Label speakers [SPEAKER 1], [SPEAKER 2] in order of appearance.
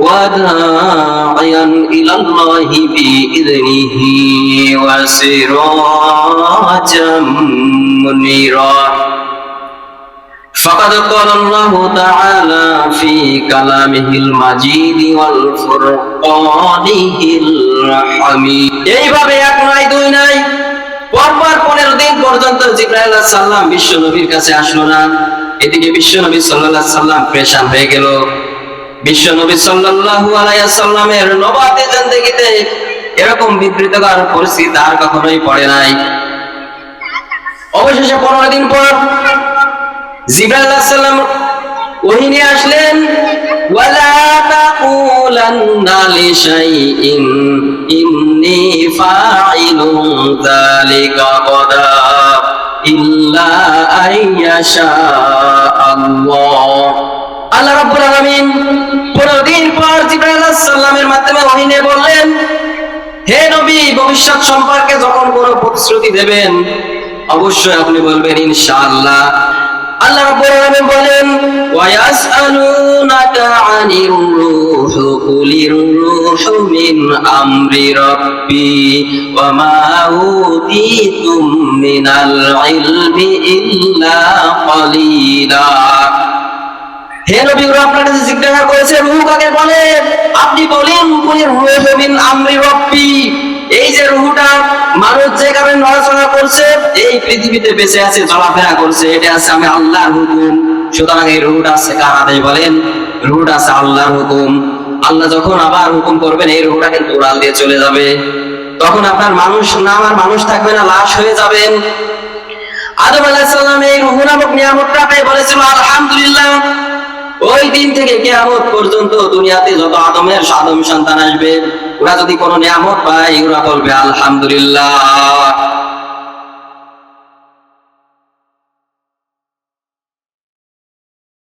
[SPEAKER 1] وداعيا إلى الله بإذنه وسراجا منيرا فقد قال الله تعالى في كلامه المجيد والفرقانه الحميد এইভাবে এক নয় দুই নাই পরপর পনেরো দিন পর্যন্ত জিব্রাইল সাল্লাম বিশ্ব নবীর কাছে আসলো না এদিকে বিশ্ব নবী সাল্লাল্লাহু সাল্লাম প্রেশান হয়ে গেল বিশ্ব নবী সাল্লাল্লাহু আলাইহি সাল্লামের নবাতে জিন্দেগিতে এরকম বিবৃতকর পরিস্থিতি আর কখনোই পড়ে নাই। অবশেষে পনেরো দিন পর জিব্রাইল আলাইহিস সালাম ওহী নিয়ে আসলেন, ওয়ালা তাকুলান্না লিশাইইন, ইন্নী ফাইলুন যালিকা গাদা ইল্লা আইয়াশা আল্লাহ। আল্লাহ রাব্বুল আলামিন পনেরো দিন পর জিব্রাইল আলাইহিস সালামের মাধ্যমে ওহী নিয়ে বললেন, হে নবী, ভবিষ্যৎ সম্পর্কে যখন কোনো প্রতিশ্রুতি দেবেন, অবশ্যই আপনি বলবেন, ইনশাআল্লাহ। আল্লাহ রাব্বুল আলামিন বলেন ওয়া ইয়াসআলুনাকা আনির রূহ, কুলির রূহু মিন আমরি রাব্বি ওয়া মা উতীতুম মিনাল ইলমি ইল্লা ক্বালিলা হে নবী জিজ্ঞাসা আপনি বলেন এই যে মানুষ আল্লাহর হুকুম। সুতরাং এই বলেন? আছে হুকুম। আল্লাহ যখন আবার হুকুম করবেন, এই রুহুটা কিন্তু উড়াল দিয়ে চলে যাবে। তখন আপনার মানুষ না আমার মানুষ থাকবে না, লাশ হয়ে যাবেন। আদম আলাইহিস এই রুহ নামক নিয়ামতটা পেয়ে বলেছিল, আলহামদুলিল্লাহ ওই দিন থেকে কেয়ামত পর্যন্ত দুনিয়াতে যত আদমের আদম সন্তান আসবে, ওরা যদি কোনো নিয়ামত পায়, ওরা বলবে, আলহামদুলিল্লাহ।